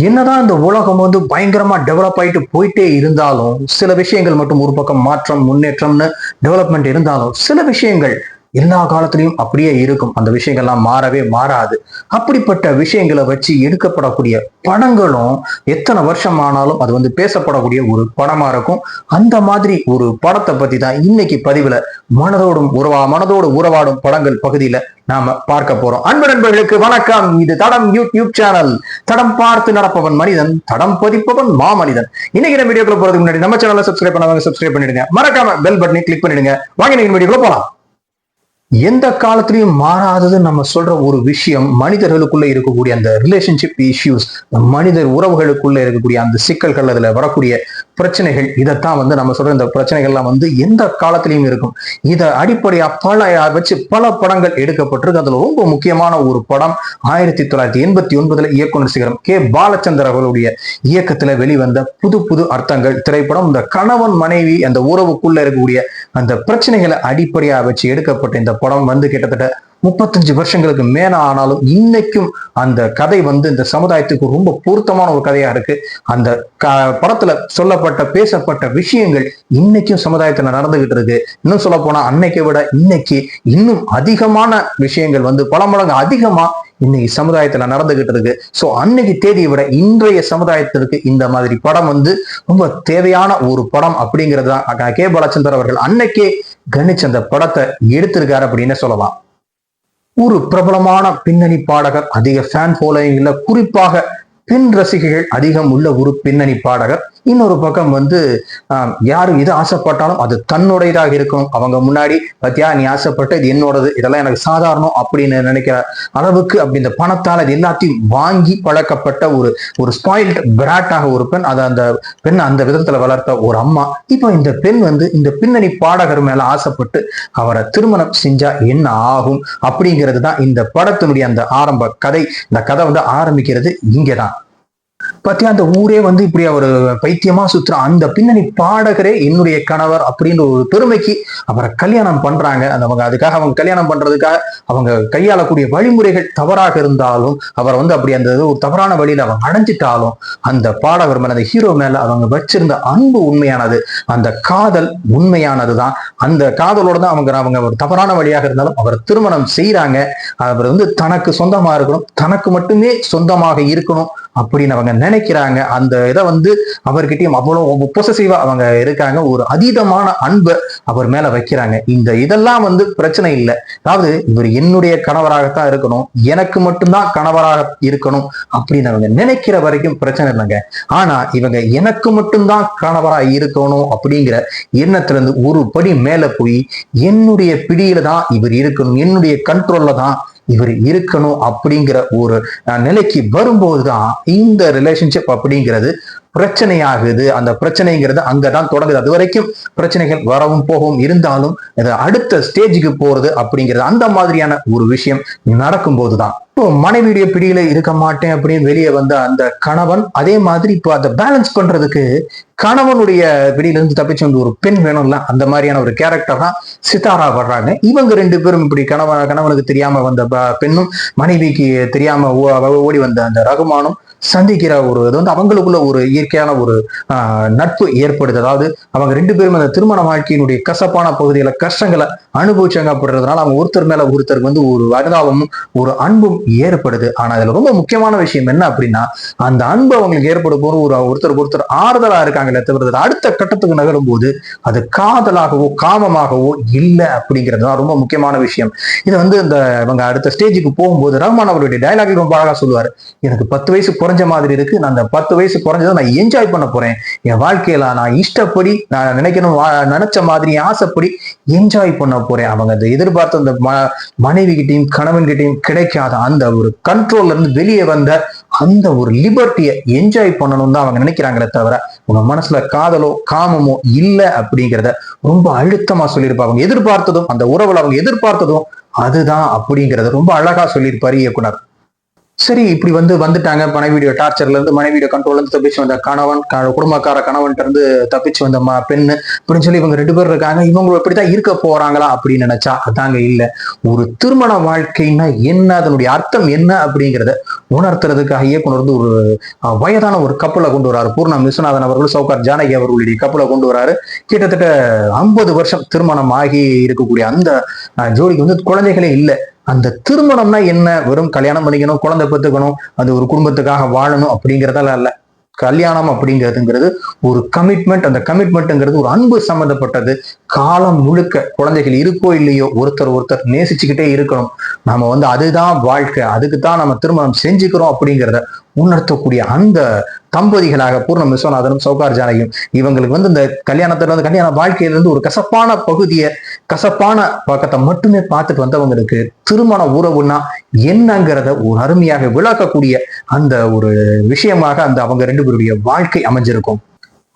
என்னதான் இந்த உலகம் வந்து பயங்கரமா டெவலப் ஆயிட்டு போயிட்டே இருந்தாலும் சில விஷயங்கள் மட்டும் ஒரு பக்கம் மாற்றம் முன்னேற்றம்னு டெவலப்மெண்ட் இருந்தாலும் சில விஷயங்கள் எல்லா காலத்திலையும் அப்படியே இருக்கும். அந்த விஷயங்கள்லாம் மாறவே மாறாது. அப்படிப்பட்ட விஷயங்களை வச்சு எடுக்கப்படக்கூடிய படங்களும் எத்தனை வருஷம் ஆனாலும் அது வந்து பேசப்படக்கூடிய ஒரு படமா இருக்கும். அந்த மாதிரி ஒரு படத்தை பத்தி தான் இன்னைக்கு பதிவுல மனதோடும் உறவா மனதோடு உறவாடும் படங்கள் பகுதியில நாம பார்க்க போறோம். அன்பு நண்பர்களுக்கு வணக்கம். இது தடம் யூடியூப் சேனல். தடம் பார்த்து நடப்பவன் மனிதன் தடம் பதிப்பவன் மாமனிதன். இன்னைக்கு நம்ம வீடியோக்குள்ள போறதுக்கு முன்னாடி நம்ம சேனலை சப்ஸ்கிரைப் பண்ணவங்க சப்ஸ்கிரைப் பண்ணிடுங்க. மறக்காம பெல் பட்டனை கிளிக் பண்ணிடுங்க. வாங்க நீங்க வீடியோக்குள்ள போலாம். எந்த காலத்திலையும் மாறாதது நம்ம சொல்ற ஒரு விஷயம் மனிதர்களுக்குள்ள இருக்கக்கூடிய அந்த ரிலேஷன்ஷிப் இஷ்யூஸ் மனிதர் உறவுகளுக்குள்ள இருக்கக்கூடிய அந்த சிக்கல்கள் அதுல வரக்கூடிய பிரச்சனைகள் இதைத்தான் வந்து நம்ம சொல்ற இந்த பிரச்சனைகள்லாம் வந்து எந்த காலத்திலையும் இருக்கும். இதை அடிப்படையா பல வச்சு பல படங்கள் எடுக்கப்பட்டிருக்கு. அதுல ரொம்ப முக்கியமான ஒரு படம் ஆயிரத்தி தொள்ளாயிரத்தி எண்பத்தி ஒன்பதுல இயக்குனர் சிகரம் கே. பாலச்சந்தர் அவர்களுடைய இயக்கத்துல வெளிவந்த புது புது அர்த்தங்கள் திரைப்படம். இந்த கணவன் மனைவி அந்த உறவுக்குள்ள இருக்கக்கூடிய அந்த பிரச்சனைகளை அடிப்படையா வச்சு எடுக்கப்பட்ட இந்த படம் வந்து கிட்டத்தட்ட முப்பத்தஞ்சு வருஷங்களுக்கு மேல ஆனாலும் இன்னைக்கும் அந்த கதை வந்து இந்த சமுதாயத்துக்கு ரொம்ப பொருத்தமான ஒரு கதையா இருக்கு. அந்த க படத்துல சொல்லப்பட்ட பேசப்பட்ட விஷயங்கள் இன்னைக்கும் சமுதாயத்துல நடந்துகிட்டு இருக்கு. இன்னும் சொல்ல போனா அன்னைக்கு விட இன்னைக்கு இன்னும் அதிகமான விஷயங்கள் வந்து பல மடங்கு அதிகமா இன்னைக்கு சமுதாயத்துல நடந்துகிட்டு இருக்கு. சோ அன்னைக்கு தேதியை விட இன்றைய சமுதாயத்திற்கு இந்த மாதிரி படம் வந்து ரொம்ப தேவையான ஒரு படம் அப்படிங்கிறது தான் கே. பாலச்சந்தர் அவர்கள் அன்னைக்கே கணிச்சு அந்த படத்தை எடுத்திருக்காரு அப்படின்னு சொல்லலாம். ஒரு பிரபலமான பின்னணி பாடகர் அதிக ஃபேன் ஃபாலோயிங்ல குறிப்பாக பின் ரசிகைகள் அதிகம் உள்ள ஒரு பின்னணி பாடகர் இன்னொரு பக்கம் வந்து யாரும் எது ஆசைப்பட்டாலும் அது தன்னுடையதாக இருக்கும். அவங்க முன்னாடி பத்தியா நீ ஆசைப்பட்ட இது என்னோடது இதெல்லாம் எனக்கு சாதாரணம் அப்படின்னு நினைக்கிற அளவுக்கு அப்படி இந்த பணத்தால் அது எல்லாத்தையும் வாங்கி பழக்கப்பட்ட ஒரு ஒரு ஸ்பாயில்ட் பிராட்டாக ஒரு பெண் அதை அந்த பெண் அந்த விதத்துல வளர்த்த ஒரு அம்மா. இப்போ இந்த பெண் வந்து இந்த பின்னணி பாடகர் மேல ஆசைப்பட்டு அவரை திருமணம் செஞ்சா என்ன ஆகும் அப்படிங்கிறது தான் இந்த படத்தினுடைய அந்த ஆரம்ப கதை. இந்த கதை வந்து ஆரம்பிக்கிறது இங்கே தான் பத்தி அந்த ஊரே வந்து இப்படி அவர் பைத்தியமா சுத்துற அந்த பின்னணி பாடகரே என்னுடைய கணவர் அப்படின்ற ஒரு பெருமைக்கு அவரை கல்யாணம் பண்றாங்க. அந்த அவங்க அதுக்காக அவங்க கல்யாணம் பண்றதுக்காக அவங்க கையாளக்கூடிய வழிமுறைகள் தவறாக இருந்தாலும் அவர் வந்து அப்படி அந்த ஒரு தவறான வழியில அவங்க அடைஞ்சிட்டாலும் அந்த பாடகர் மேல அந்த ஹீரோ மேல அவங்க வச்சிருந்த அன்பு உண்மையானது அந்த காதல் உண்மையானது தான் அந்த காதலோட தான் அவங்க அவங்க ஒரு தவறான வழியாக இருந்தாலும் அவர் திருமணம் செய்யறாங்க அவர் வந்து தனக்கு சொந்தமா இருக்கணும். தனக்கு மட்டுமே சொந்தமாக இருக்கணும். அப்படின்னு அவங்க நினைக்கிறாங்க. அந்த இதை வந்து அவர்கிட்டயும் அவ்வளவு பொசசிவா அவங்க இருக்காங்க. ஒரு அதீதமான அன்பை அவர் மேல வைக்கிறாங்க. இந்த இதெல்லாம் வந்து பிரச்சனை இல்லை. அதாவது இவர் என்னுடைய கணவராகத்தான் இருக்கணும். எனக்கு மட்டும்தான் கணவராக இருக்கணும் அப்படின்னு அவங்க நினைக்கிற வரைக்கும் பிரச்சனை இல்லைங்க. ஆனா இவங்க எனக்கு மட்டும்தான் கணவரா இருக்கணும் அப்படிங்கிற எண்ணத்துல இருந்து ஒரு படி மேல போய் என்னுடைய பிடியில தான் இவர் இருக்கணும். என்னுடைய கண்ட்ரோல்ல தான் இவர் இருக்கணும் அப்படிங்கிற ஒரு நிலைக்கு நிலைக்கு வரும்போதுதான் இந்த ரிலேஷன்ஷிப் அப்படிங்கிறது பிரச்சனையாகுது. அந்த பிரச்சனைங்கிறது அங்கதான் தொடங்குது. அது வரைக்கும் பிரச்சனைகள் வரவும் போகவும் இருந்தாலும் அடுத்த ஸ்டேஜுக்கு போறது அப்படிங்கிறது அந்த மாதிரியான ஒரு விஷயம் நடக்கும்போது தான் இப்போ மனைவியுடைய பிடியில இருக்க மாட்டேன் அப்படின்னு வெளியே வந்த அந்த கணவன் அதே மாதிரி இப்போ அதை பேலன்ஸ் பண்றதுக்கு கணவனுடைய பிடியில இருந்து தப்பிச்சு வந்து ஒரு பெண் வேணும்ல அந்த மாதிரியான ஒரு கேரக்டர் தான் சித்தாரா வர்றாங்க. இவங்க ரெண்டு பேரும் இப்படி கணவன் கணவனுக்கு தெரியாம வந்த பெண்ணும் மனைவிக்கு தெரியாம ஓ- ஓடி வந்த அந்த ரகுமானும் சந்திக்கிற ஒரு இது வந்து அவங்களுக்குள்ள ஒரு இயற்கையான ஒரு நட்பு ஏற்படுது. அதாவது அவங்க ரெண்டு பேரும் அந்த திருமண வாழ்க்கையினுடைய கசப்பான பகுதிகளை கஷ்டங்களை அனுபவிச்சாங்க அப்படின்றதுனால அவங்க ஒருத்தர் மேல ஒருத்தருக்கு வந்து ஒரு அனுதாபமும் ஒரு அன்பும் ஏற்படுது. ஆனா அதுல ரொம்ப முக்கியமான விஷயம் என்ன அப்படின்னா அந்த அன்பு அவங்களுக்கு ஏற்படும் போது ஒரு ஒருத்தருக்கு ஒருத்தர் ஆறுதலா இருக்காங்களே தவிர அடுத்த கட்டத்துக்கு நகரும் போது அது காதலாகவோ காமமாகவோ இல்லை அப்படிங்கிறது தான் ரொம்ப முக்கியமான விஷயம். இது வந்து இந்த இவங்க அடுத்த ஸ்டேஜுக்கு போகும்போது ரஹ்மான் அவருடைய டயலாக் ரொம்ப அழகா சொல்லுவாரு. எனக்கு பத்து வயசு குறைஞ்ச மாதிரி இருக்கு. நான் அந்த பத்து வயசு குறைஞ்சதை நான் என்ஜாய் பண்ண போறேன். என் வாழ்க்கையில நான் இஷ்டப்படி நான் நினைக்கணும் நினைச்ச மாதிரி ஆசைப்படி என்ஜாய் பண்ண போறேன். அவங்க அந்த எதிர்பார்த்த அந்த மனைவி கிட்டையும் கணவன் கிட்டையும் கிடைக்காத அந்த ஒரு கண்ட்ரோல்ல இருந்து வெளியே வந்த அந்த ஒரு லிபர்ட்டியை என்ஜாய் பண்ணணும் தான் அவங்க நினைக்கிறாங்களே தவிர உங்க மனசுல காதலோ காமமோ இல்லை அப்படிங்கிறத ரொம்ப அழுத்தமா சொல்லியிருப்பாங்க அவங்க எதிர்பார்த்ததும் அந்த உறவுல அவங்க எதிர்பார்த்ததும் அதுதான் அப்படிங்கறத ரொம்ப அழகா சொல்லியிருப்பாரு இயக்குனர். சரி இப்படி வந்து வந்துட்டாங்க. மனைவியோட டார்ச்சர்ல இருந்து மனைவியோட கண்ட்ரோல்ல இருந்து தப்பிச்சு வந்த கணவன் க- குடும்பக்கார கணவன் இருந்து தப்பிச்சு வந்த மா பெண் அப்படின்னு சொல்லி இவங்க ரெண்டு பேர் இருக்காங்க. இவங்க இப்படிதான் இருக்க போறாங்களா அப்படின்னு நினைச்சா அதாங்க இல்ல. ஒரு திருமண வாழ்க்கைன்னா என்ன? அதனுடைய அர்த்தம் என்ன? அப்படிங்கிறத உணர்த்துறதுக்காக இயக்குனர் வந்து ஒரு வயதான ஒரு கப்பலை கொண்டு வராரு. பூர்ணம் விஸ்வநாதன் அவர்கள் சௌகார் ஜானகி அவர்களுடைய கப்பலை கொண்டு வராரு. கிட்டத்தட்ட ஐம்பது வருஷம் திருமணம் ஆகி இருக்கக்கூடிய அந்த ஜோடிக்கு வந்து குழந்தைகளே இல்லை. அந்த திருமணம்னா என்ன? வெறும் கல்யாணம் பண்ணிக்கணும் குழந்தை பெற்றுக்கணும் அது ஒரு குடும்பத்துக்காக வாழணும் அப்படிங்கிறதால இல்லை கல்யாணம் அப்படிங்கிறதுங்கிறது ஒரு கமிட்மெண்ட் அந்த கமிட்மெண்ட்ங்கிறது ஒரு அன்பு சம்மந்தப்பட்டது காலம் முழுக்க குழந்தைகள் இருக்கோ இல்லையோ ஒருத்தர் ஒருத்தர் நேசிச்சுக்கிட்டே இருக்கணும். நம்ம வந்து அதுதான் வாழ்க்கை அதுக்கு தான் நம்ம திருமணம் செஞ்சுக்கிறோம் அப்படிங்கிறத உணர்த்தக்கூடிய அந்த தம்பதிகளாக பூர்ணம் விஸ்வநாதனும் சௌகார் ஜானகியும் இவங்களுக்கு வந்து இந்த கல்யாணத்துல வந்து கல்யாண வாழ்க்கையில இருந்து ஒரு கசப்பான பகுதியை கசப்பான பக்கத்தை மட்டுமே பார்த்துட்டு வந்தவங்களுக்கு திருமண உறவுனா என்னங்கிறத ஒரு அருமையாக விளக்கக்கூடிய அந்த ஒரு விஷயமாக அந்த அவங்க ரெண்டு பேருடைய வாழ்க்கை அமைஞ்சிருக்கும்.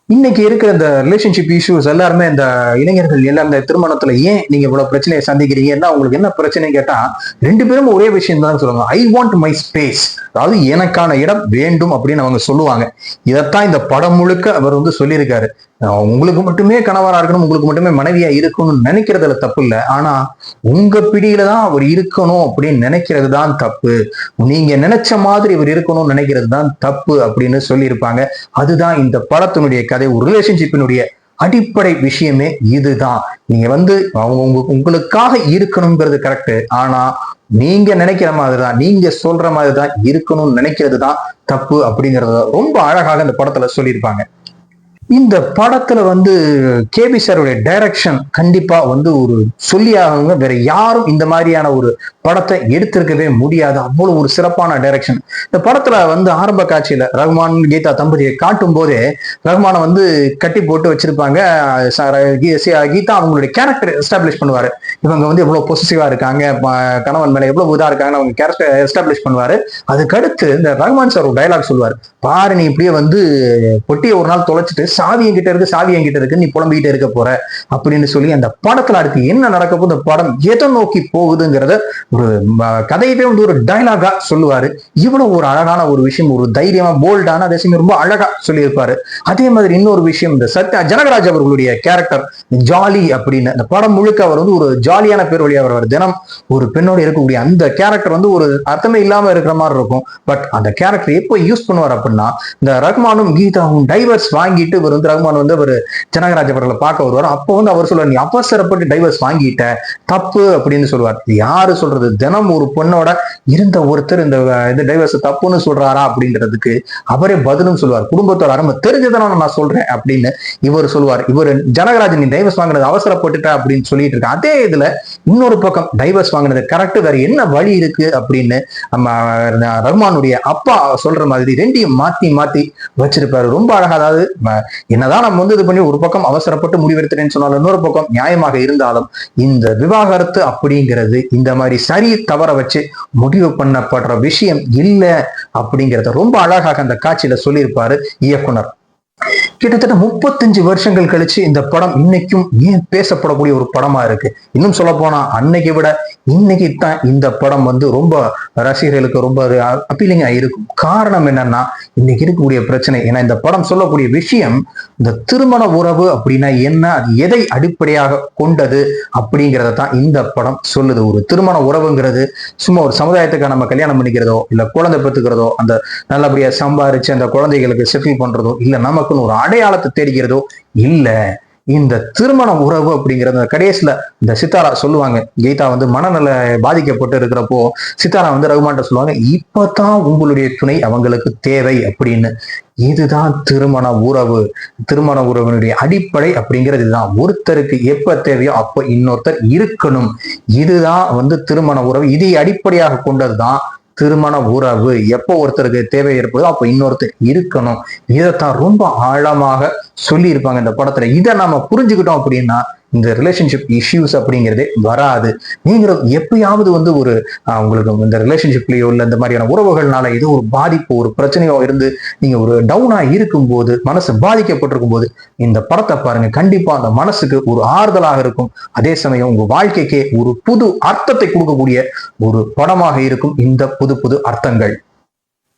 இன்னைக்கு இருக்கிற இந்த ரிலேஷன்ஷிப் இஷ்யூஸ் எல்லாருமே இந்த இளைஞர்கள் எல்லாம் இந்த திருமணத்துல ஏன் நீங்க இவ்வளவு பிரச்சனையை சந்திக்கிறீங்கன்னா உங்களுக்கு என்ன பிரச்சனை கேட்டா ரெண்டு பேரும் ஒரே விஷயம் தான் சொல்லுவாங்க. ஐ வாண்ட் மை ஸ்பேஸ் அதாவது எனக்கான இடம் வேண்டும் அப்படின்னு அவங்க சொல்லுவாங்க. இதைத்தான் இந்த படம் முழுக்க அவர் வந்து சொல்லியிருக்காரு. உங்களுக்கு மட்டுமே கணவரா இருக்கணும் உங்களுக்கு மட்டுமே மனைவியா இருக்கணும்னு நினைக்கிறதுல தப்பு இல்லை. ஆனா உங்க பிடியில தான் அவர் இருக்கணும் அப்படின்னு நினைக்கிறது தான் தப்பு. நீங்க நினைச்ச மாதிரி இவர் இருக்கணும்னு நினைக்கிறது தான் தப்பு அப்படின்னு சொல்லியிருப்பாங்க. அதுதான் இந்த படத்தினுடைய கதை ஒரு ரிலேஷன்ஷிப்பினுடைய அடிப்படை விஷயமே இதுதான். நீங்க வந்து அவங்க உங்களுக்காக இருக்கணுங்கிறது கரெக்ட் ஆனா நீங்க நினைக்கிற மாதிரி தான் நீங்க சொல்ற மாதிரி தான் இருக்கணும்னு நினைக்கிறது தான் தப்பு அப்படிங்கறத ரொம்ப அழகாக இந்த படத்துல சொல்லியிருப்பாங்க. இந்த படத்துல வந்து கேபி சாருடைய டைரக்ஷன் கண்டிப்பா வந்து ஒரு சொல்லியாகவங்க வேற யாரும் இந்த மாதிரியான ஒரு படத்தை எடுத்திருக்கவே முடியாது. அவ்வளவு ஒரு சிறப்பான டைரக்ஷன் இந்த படத்துல வந்து ஆரம்ப காட்சியில ரகுமான் கீதா தம்பதியை காட்டும் போதே ரஹ்மானை வந்து கட்டி போட்டு வச்சிருப்பாங்க. ச- கீதா அவங்களுடைய கேரக்டர் எஸ்டாப்ளிஷ் பண்ணுவாரு. இவங்க வந்து எவ்வளவு பொசிசிவா இருக்காங்க கணவன் மேல எவ்வளவு இதா இருக்காங்கன்னு அவங்க கேரக்டர் எஸ்டாப்ளிஷ் பண்ணுவாரு. அதுக்கடுத்து இந்த ரஹ்மான் சார் ஒரு டைலாக் சொல்லுவாரு. பாரு நீ இப்படியே வந்து பொட்டியை ஒரு நாள் தொலைச்சிட்டு சாவி என்கிட்ட இருக்கு சாவி என்கிட்ட இருக்கு நீ புலம்பிக்கிட்டே இருக்க போற அப்படின்னு சொல்லி அந்த படத்துல அடுத்து என்ன நடக்க போகுது? இந்த படம் எதை நோக்கி போகுதுங்கிறத ஒரு கதையவே வந்து ஒரு டைலாகா சொல்லுவாரு. இவ்வளவு ஒரு அழகான ஒரு விஷயம் ஒரு தைரியமா போல்டான அதே சமயம் ரொம்ப அழகா சொல்லியிருப்பாரு. அதே மாதிரி இன்னொரு விஷயம் இந்த சத்யா ஜனகராஜ் அவர்களுடைய கேரக்டர் ஜாலி அப்படின்னு அந்த படம் முழுக்க அவர் வந்து ஒரு ஜாலியான பேர் வழியாக வருவார். தினம் ஒரு பெண்ணோட இருக்கக்கூடிய அந்த கேரக்டர் வந்து ஒரு அர்த்தமே இல்லாம இருக்கிற மாதிரி இருக்கும். பட் அந்த கேரக்டர் எப்போ யூஸ் பண்ணுவார் அப்படின்னா இந்த ரஹ்மானும் கீதாவும் டைவர்ஸ் வாங்கிட்டு இவர் வந்து ரகுமான் வந்து அவர் ஜனகராஜ் அவர்களை பார்க்க வருவார். அப்போ வந்து அவர் சொல்லுவார் நீ அவசரப்பட்டு டைவர்ஸ் வாங்கிட்ட தப்பு அப்படின்னு சொல்லுவார் இது யாரு சொல்றது? தினம் ஒரு பொண்ணோட இருந்த ஒருத்தர் இந்த இது இந்த டைவர்ஸ் தப்புன்னு சொல்றாரா அப்படின்றதுக்கு அவரே பதிலும் சொல்லுவார் குடும்பத்தோட அருமை தெரிஞ்சதான நான் சொல்றேன் அப்படின்னு இவர் சொல்லுவார் இவர் ஜனகராஜ் நீ டைவர்ஸ் வாங்கினது அவசரப்பட்டுட்ட அப்படின்னு சொல்லிட்டு இருக்க. அதே இதுல இன்னொரு பக்கம் டைவர்ஸ் வாங்கினது கரெக்ட் வேற என்ன வழி இருக்கு? அப்படின்னு நம்ம ரகுமானுடைய அப்பா சொல்ற மாதிரி ரெண்டையும் மாத்தி மாத்தி வச்சிருப்பாரு. ரொம்ப அழகா அதாவது என்னதான் நம்ம வந்து இது பண்ணி ஒரு பக்கம் அவசரப்பட்டு முடிவெடுத்துட்டேன்னு சொன்னாலும் இன்னொரு பக்கம் நியாயமாக இருந்தாலும் இந்த விவாகரத்து அப்படிங்கிறது இந்த மாதிரி சரி தவற வச்சு முடிவு பண்ணப்படுற விஷயம் இல்லை அப்படிங்கிறத ரொம்ப அழகாக அந்த காட்சியில சொல்லியிருப்பாரு இயக்குனர். கிட்டத்தட்ட முப்பத்தஞ்சு வருஷங்கள் கழிச்சு இந்த படம் இன்னைக்கும் ஏன் பேசப்படக்கூடிய ஒரு படமா இருக்கு? இன்னும் சொல்ல போனா அன்னைக்கு விட இன்னைக்கு தான் இந்த படம் வந்து ரொம்ப ரசிகர்களுக்கு ரொம்ப அப்பீலிங்கா இருக்கும். காரணம் என்னன்னா இன்னைக்கு இருக்கக்கூடிய பிரச்சனை. ஏன்னா இந்த படம் சொல்லக்கூடிய விஷயம் இந்த திருமண உறவு அப்படின்னா என்ன அது எதை அடிப்படையாக கொண்டது அப்படிங்கிறத தான் இந்த படம் சொல்லுது. ஒரு திருமண உறவுங்கிறது சும்மா ஒரு சமுதாயத்துக்கு நம்ம கல்யாணம் பண்ணிக்கிறதோ இல்ல குழந்தை பெற்றுக்கிறதோ அந்த நல்லபடியா சம்பாரிச்சு அந்த குழந்தைகளுக்கு செட்டில் பண்றதோ இல்ல நமக்குன்னு ஒரு அடையாளத்தை தேடுகிறதோ இல்ல. இந்த திருமண உறவு அப்படிங்கிறது அந்த கடைசியில இந்த சித்தாரா சொல்லுவாங்க. கீதா வந்து மனநல பாதிக்கப்பட்டு இருக்கிறப்போ சித்தாரா வந்து ரகுமான்ட்ட சொல்லுவாங்க இப்பதான் உங்களுடைய துணை அவங்களுக்கு தேவை அப்படின்னு. இதுதான் திருமண உறவு. திருமண உறவினுடைய அடிப்படை அப்படிங்கிறது இதுதான். ஒருத்தருக்கு எப்ப தேவையோ அப்ப இன்னொருத்தர் இருக்கணும். இதுதான் வந்து திருமண உறவு. இதை அடிப்படையாக கொண்டதுதான் திருமண உறவு எப்போ ஒருத்தருக்கு தேவை ஏற்படுதோ அப்போ இன்னொருத்தர் இருக்கணும். இதைத்தான் ரொம்ப ஆழமாக சொல்லியிருப்பாங்க இந்த படத்துல. இதை நம்ம புரிஞ்சுக்கிட்டோம் அப்படின்னா இந்த ரிலேஷன்ஷிப் இஷ்யூஸ் அப்படிங்கிறதே வராது. நீங்களும் எப்பயாவது வந்து ஒரு உங்களுக்கு இந்த ரிலேஷன்ஷிப்லயோ இல்லை இந்த மாதிரியான உறவுகள்னால ஏதோ ஒரு பாதிப்பு ஒரு பிரச்சனையோ இருந்து நீங்க ஒரு டவுனா இருக்கும்போது மனசு பாதிக்கப்பட்டிருக்கும் போது இந்த படத்தை பாருங்க. கண்டிப்பா அந்த மனசுக்கு ஒரு ஆறுதலாக இருக்கும். அதே சமயம் உங்க வாழ்க்கைக்கே ஒரு புது அர்த்தத்தை கொடுக்கக்கூடிய ஒரு படமாக இருக்கும் இந்த புது புது அர்த்தங்கள்.